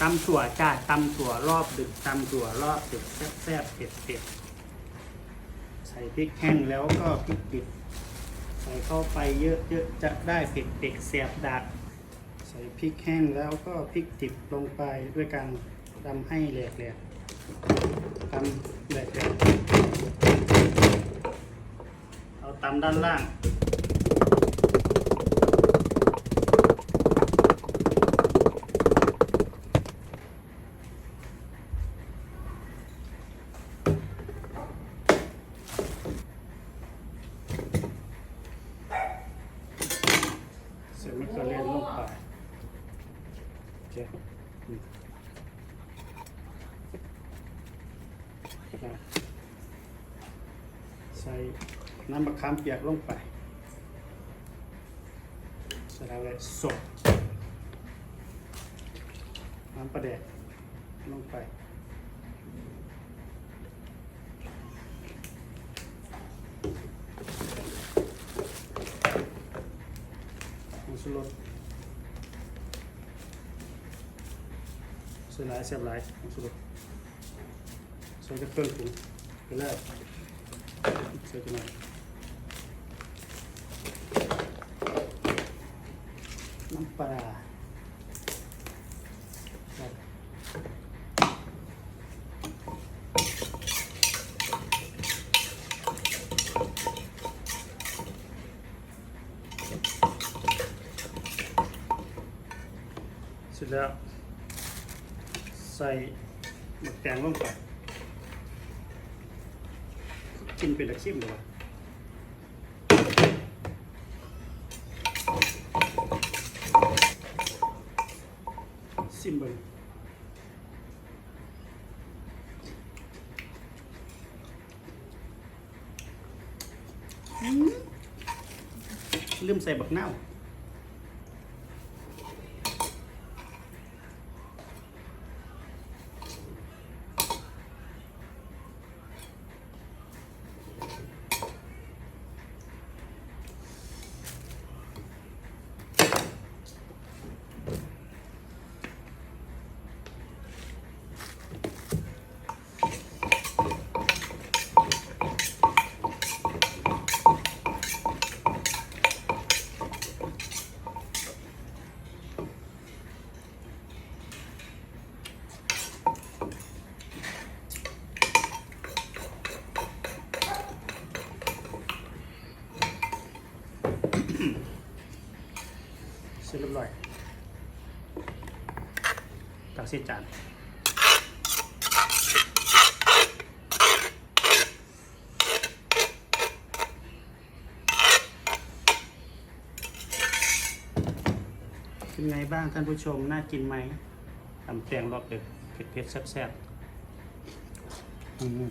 ตำถั่วจ้าตำถั่วรอบดึกตำถั่วรอบดึกแซ่บๆเผ็ดๆใส่พริกแห้งแล้วก็พริกดิบใส่เข้าไปเยอะๆจะได้เผ็ดเด็กแสบดักใส่พริกแห้งแล้วก็พริกดิบลงไปด้วยการตำให้แหลกๆตำแหลกๆเอาตำด้านล่าง เสร็จมันก็เลียนลงไป เจ๊ใส่น้ำมะขามเปียกลงไปใส่อะไรสดน้ำปลาแดกลงไปผงชูรส ใส่หลายเสียบหลายผงชูรสใส่กับเครื่องปรุงไปเลยใส่กันหน่อยน้ำปลาครับเสร็จแล้ว ใส่หมึกแตงลงไปกินเป็นตะชิมเลยวะซิมเบิลลืมใส่บักเน่า ร็จเรียบร้อยตักเส้นจานเป็นไงบ้างท่านผู้ชม น่ากินไหมตำแตงรอบเดึกเผ็ดๆแซ่บๆอืม